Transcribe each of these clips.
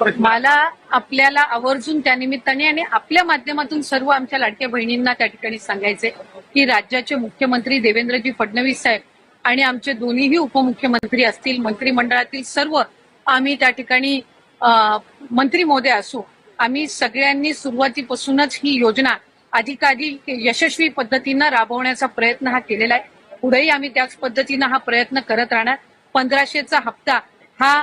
मला आपल्याला आवर्जून त्यानिमित्ताने आणि आपल्या माध्यमातून सर्व आमच्या लाडक्या बहिणींना त्या ठिकाणी सांगायचे की राज्याचे मुख्यमंत्री देवेंद्रजी फडणवीस साहेब आणि आमचे दोन्हीही उपमुख्यमंत्री असतील मंत्रिमंडळातील सर्व आम्ही त्या ठिकाणी मंत्री महोदय असू आम्ही सगळ्यांनी सुरुवातीपासूनच ही योजना अधिकाधिक यशस्वी पद्धतीनं राबवण्याचा प्रयत्न हा केलेला आहे. पुढेही आम्ही त्याच पद्धतीनं हा प्रयत्न करत राहणार. पंधराशेचा हप्ता हा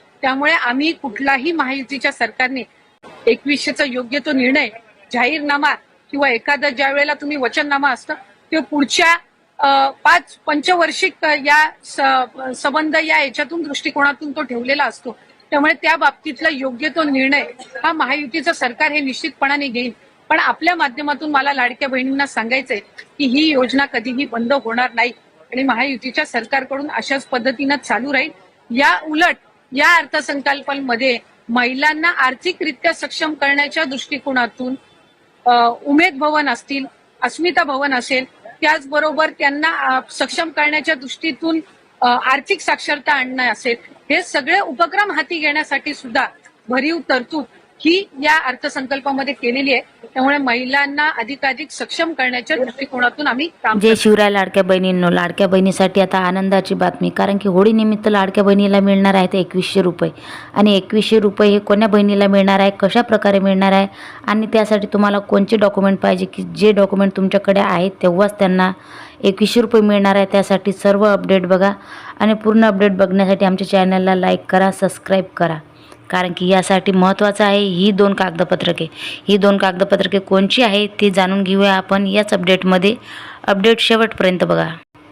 त्यामुळे आम्ही कुठलाही महायुतीच्या सरकारने एकवीसशेचा योग्य तो निर्णय जाहीरनामा किंवा एखादा ज्या वेळेला तुम्ही वचननामा असतं ते पुढच्या पाच पंचवर्षिक या संबंध या याच्यातून दृष्टिकोनातून तो ठेवलेला असतो. त्यामुळे त्या बाबतीतला योग्य तो निर्णय हा महायुतीचं सरकार हे निश्चितपणाने घेईल. पण आपल्या माध्यमातून मला लाडक्या बहिणींना सांगायचंय की ही योजना कधीही बंद होणार नाही आणि महायुतीच्या सरकारकडून अशाच पद्धतीनं चालू राहील. या उलट या अर्थसंकल्पामध्ये महिलांना आर्थिकरित्या सक्षम करण्याच्या दृष्टिकोनातून उमेद भवन असतील अस्मिता भवन असेल त्याचबरोबर त्यांना सक्षम करण्याच्या दृष्टीतून आर्थिक साक्षरता आणणं असेल हे सगळे उपक्रम हाती घेण्यासाठी सुद्धा भरीव तरतूद ही या अर्थसंकल्पामध्ये केलेली आहे. त्यामुळे महिलांना अधिकाधिक सक्षम करण्याच्या दृष्टिकोनातून आम्ही काम जय शिवराय लाडक्या बहिणींनो लाडक्या बहिणीसाठी आता आनंदाची बातमी कारण की होळीनिमित्त लाडक्या बहिणीला मिळणार आहेत एकवीसशे रुपये. आणि एकवीसशे रुपये हे कोण्या बहिणीला मिळणार आहे कशा प्रकारे मिळणार आहे आणि त्यासाठी तुम्हाला कोणते डॉक्युमेंट पाहिजे की जे डॉक्युमेंट तुमच्याकडे आहेत तेव्हाच त्यांना एकवीसशे रुपये मिळणार आहे. त्यासाठी सर्व अपडेट बघा. आणि पूर्ण अपडेट बघण्यासाठी आमच्या चॅनलला लाईक करा सबस्क्राईब करा. कारण की यासाठी महत्त्वाचं आहे ही दोन कागदपत्रके. ही दोन कागदपत्रके कोणची आहे ती जाणून घेऊया आपण याच अपडेटमध्ये अपडेट शेवटपर्यंत बघा.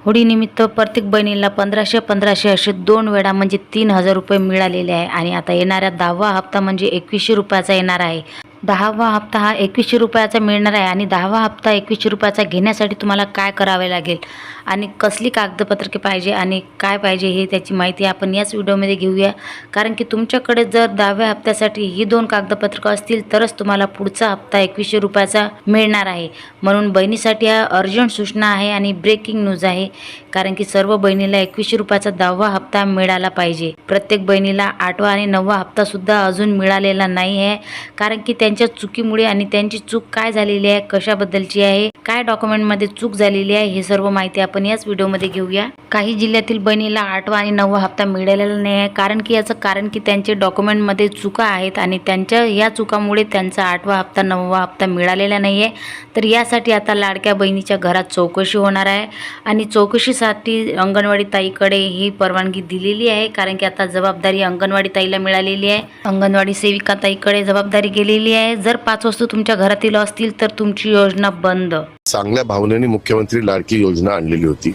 होळीनिमित्त प्रत्येक बहिणीला पंधराशे पंधराशे असे दोन वेळा म्हणजे तीन हजार रुपये मिळालेले आहे आणि आता येणाऱ्या दहावा हप्ता म्हणजे एकवीसशे रुपयाचा येणार आहे. दहावा हप्ता हा एकवीसशे रुपयाचा मिळणार आहे आणि दहावा हप्ता एकवीसशे रुपयाचा घेण्यासाठी तुम्हाला काय करावे लागेल? आणि कसली कागदपत्रके पाहिजे आणि काय पाहिजे हे त्याची माहिती आपण याच व्हिडिओमध्ये घेऊया. कारण की तुमच्याकडे जर दहाव्या हप्त्यासाठी ही दोन कागदपत्रकं असतील तरच तुम्हाला पुढचा हप्ता एकवीसशे रुपयाचा मिळणार आहे. म्हणून बहिणीसाठी हा अर्जंट सूचना आहे आणि ब्रेकिंग न्यूज आहे. कारण की सर्व बहिणीला एकवीसशे रुपयाचा दहावा हप्ता मिळाला पाहिजे. प्रत्येक बहिणीला आठवा आणि नववा हप्तासुद्धा अजून मिळालेला नाही आहे. कारण की त्या त्यांच्या चुकीमुळे आणि त्यांची चूक काय झालेली आहे कशाबद्दलची आहे काय डॉक्युमेंटमध्ये चूक झालेली आहे हे सर्व माहिती आपण याच व्हिडिओमध्ये घेऊया. काही जिल्ह्यातील बहिणीला आठवा आणि नववा हप्ता मिळालेला नाही आहे कारण की याचं कारण की त्यांचे डॉक्युमेंटमध्ये चुका आहेत आणि त्यांच्या या चुकामुळे त्यांचा आठवा हप्ता नववा हप्ता मिळालेला नाही आहे. तर यासाठी आता लाडक्या बहिणीच्या घरात चौकशी होणार आहे आणि चौकशीसाठी अंगणवाडी ताईकडे ही परवानगी दिलेली आहे कारण की आता जबाबदारी अंगणवाडी ताईला मिळालेली आहे. अंगणवाडी सेविका ताईकडे जबाबदारी गेलेली आहे. जर पाच वस्तू तुमच्या घरातील असतील तर तुमची योजना बंद. चांगल्या भावनेने मुख्यमंत्री लाडकी योजना आणलेली होती.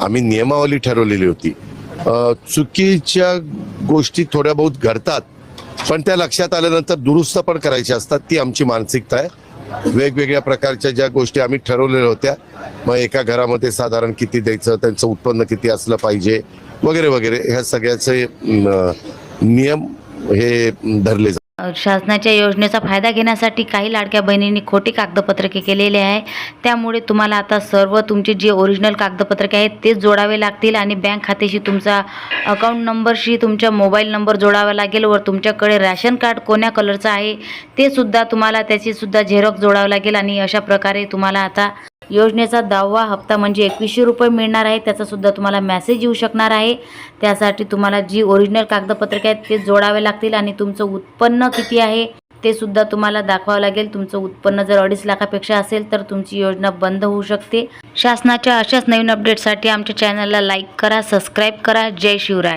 आम्ही नियमावली ठरवलेली होती. चुकीच्या गोष्टी थोड्या बहुत घडतात पण त्या लक्षात आल्यानंतर दुरुस्त पण करायच्या असतात. ती आमची मानसिकता आहे. वेगवेगळ्या प्रकारच्या ज्या गोष्टी आम्ही ठरवलेल्या होत्या मग एका घरामध्ये साधारण किती द्यायचं त्यांचं उत्पन्न किती असलं पाहिजे वगैरे वगैरे ह्या सगळ्याचे नियम हे धरले जातात. शासनाच्या योजनेचा फायदा घेण्यासाठी काही लाडक्या बहिणींनी खोटी कागदपत्रके केलेली आहे. त्यामुळे तुम्हाला आता सर्व तुमचे जे ओरिजिनल कागदपत्रके आहेत तेच जोडावे लागतील आणि बँक खात्याशी तुमचा अकाउंट नंबरशी तुमचा मोबाईल नंबर जोडावा लागेल व तुमच्याकडे रॅशन कार्ड कोण्या कलरचं आहे ते सुद्धा तुम्हाला त्याचीसुद्धा झेरॉक्स जोडावं लागेल आणि अशा प्रकारे तुम्हाला आता योजनेचा दहावा हप्ता म्हणजे एकवीसशे रुपये मिळणार आहे. त्याचासुद्धा तुम्हाला मॅसेज येऊ शकणार आहे. त्यासाठी तुम्हाला जी ओरिजिनल कागदपत्रके आहेत ते जोडावे लागतील आणि तुमचं उत्पन्न किती आहे ते सुद्धा तुम्हाला दाखवावं लागेल. तुमचं उत्पन्न जर अडीच लाखापेक्षा असेल तर तुमची योजना बंद होऊ शकते. शासनाच्या अशाच नवीन अपडेटसाठी आमच्या चॅनलला लाईक करा सबस्क्राईब करा. जय शिवराय.